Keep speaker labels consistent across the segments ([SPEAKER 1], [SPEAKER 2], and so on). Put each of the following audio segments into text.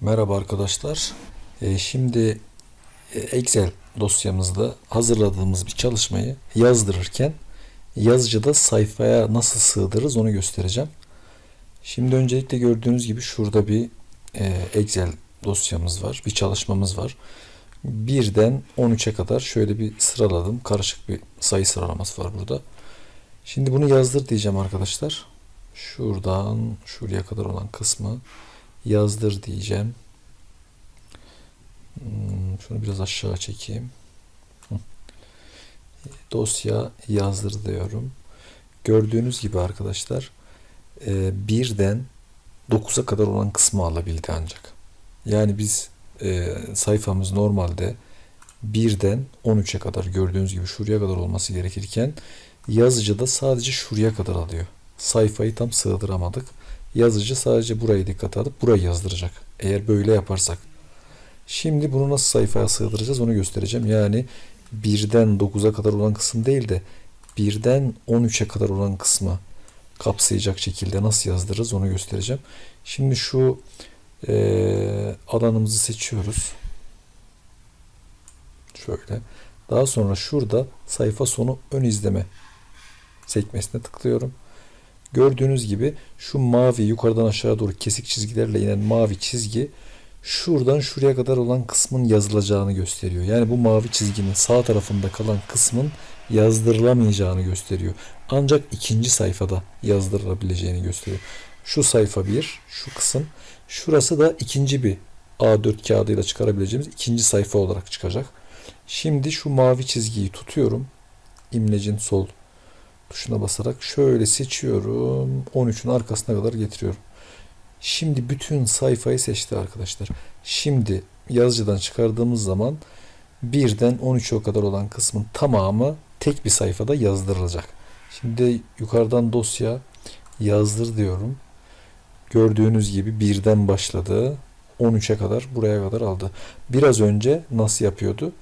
[SPEAKER 1] Merhaba arkadaşlar. Ee, şimdi e, Excel dosyamızda hazırladığımız bir çalışmayı yazdırırken yazıcıda sayfaya nasıl sığdırırız onu göstereceğim. Şimdi öncelikle gördüğünüz gibi şurada bir e, Excel dosyamız var. Bir çalışmamız var. Birden 13'e kadar şöyle bir sıraladım. Karışık bir sayı sıralaması var burada. Şimdi bunu yazdır diyeceğim arkadaşlar. Şuradan şuraya kadar olan kısmı yazdır diyeceğim. Hmm, Şunu biraz aşağı çekeyim. Dosya yazdır diyorum. Gördüğünüz gibi arkadaşlar e, birden 9'a kadar olan kısmı alabildi ancak. Yani biz e, sayfamız normalde birden 13'e kadar gördüğünüz gibi şuraya kadar olması gerekirken yazıcıda sadece şuraya kadar alıyor. Sayfayı tam sığdıramadık. Yazıcı sadece burayı dikkat alıp burayı yazdıracak. Eğer böyle yaparsak. Şimdi bunu nasıl sayfaya sığdıracağız onu göstereceğim. Yani birden 9'a kadar olan kısım değil de birden 13'e kadar olan kısmı kapsayacak şekilde nasıl yazdırırız onu göstereceğim. Şimdi şu eee, alanımızı seçiyoruz. Şöyle. Daha sonra şurada sayfa sonu ön izleme sekmesine tıklıyorum. Gördüğünüz gibi şu mavi yukarıdan aşağı doğru kesik çizgilerle inen mavi çizgi şuradan şuraya kadar olan kısmın yazılacağını gösteriyor. Yani bu mavi çizginin sağ tarafında kalan kısmın yazdırılamayacağını gösteriyor. Ancak ikinci sayfada yazdırılabileceğini gösteriyor. Şu sayfa bir, şu kısım. Şurası da ikinci bir A4 kağıdıyla çıkarabileceğimiz ikinci sayfa olarak çıkacak. Şimdi şu mavi çizgiyi tutuyorum. İmlecin sol tuşuna basarak şöyle seçiyorum. 13'ün arkasına kadar getiriyorum. Şimdi bütün sayfayı seçti arkadaşlar. Şimdi yazıcıdan çıkardığımız zaman birden 13'e kadar olan kısmın tamamı tek bir sayfada yazdırılacak. Şimdi yukarıdan dosya yazdır diyorum. Gördüğünüz gibi birden başladı. 13'e kadar buraya kadar aldı. Biraz önce nasıl yapıyordu?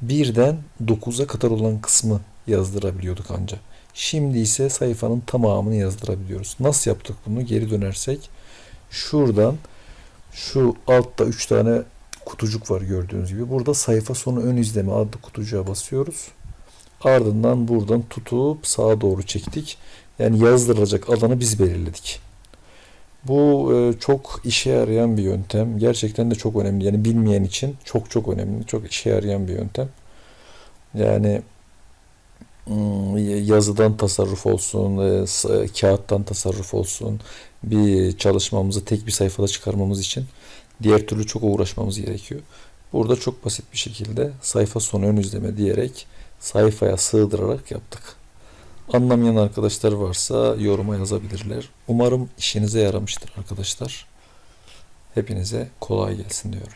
[SPEAKER 1] Birden 9'a kadar olan kısmı yazdırabiliyorduk ancak. Şimdi ise sayfanın tamamını yazdırabiliyoruz. Nasıl yaptık bunu? Geri dönersek şuradan şu altta 3 tane kutucuk var gördüğünüz gibi. Burada sayfa sonu ön izleme adlı kutucuğa basıyoruz. Ardından buradan tutup sağa doğru çektik. Yani yazdırılacak alanı biz belirledik. Bu e, çok işe yarayan bir yöntem. Gerçekten de çok önemli. Yani bilmeyen için çok çok önemli. Çok işe yarayan bir yöntem. Yani yazıdan tasarruf olsun, e, e, kağıttan tasarruf olsun, bir çalışmamızı tek bir sayfada çıkarmamız için diğer türlü çok uğraşmamız gerekiyor. Burada çok basit bir şekilde sayfa sonu ön izleme diyerek sayfaya sığdırarak yaptık. Anlamayan arkadaşlar varsa yoruma yazabilirler. Umarım işinize yaramıştır arkadaşlar. Hepinize kolay gelsin diyorum.